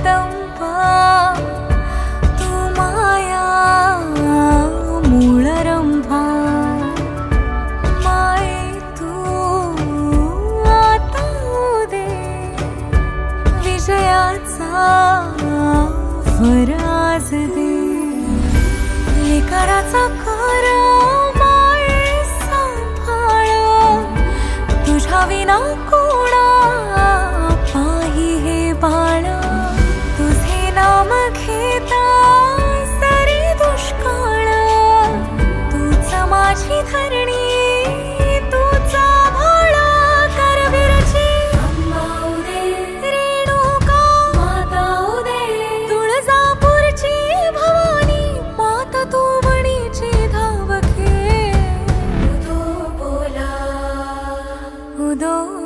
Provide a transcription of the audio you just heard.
जगदंबा तू माया माय तू आता दे विजयाचा फराज दे. निकाराचा करा तुझ्या विना উদয়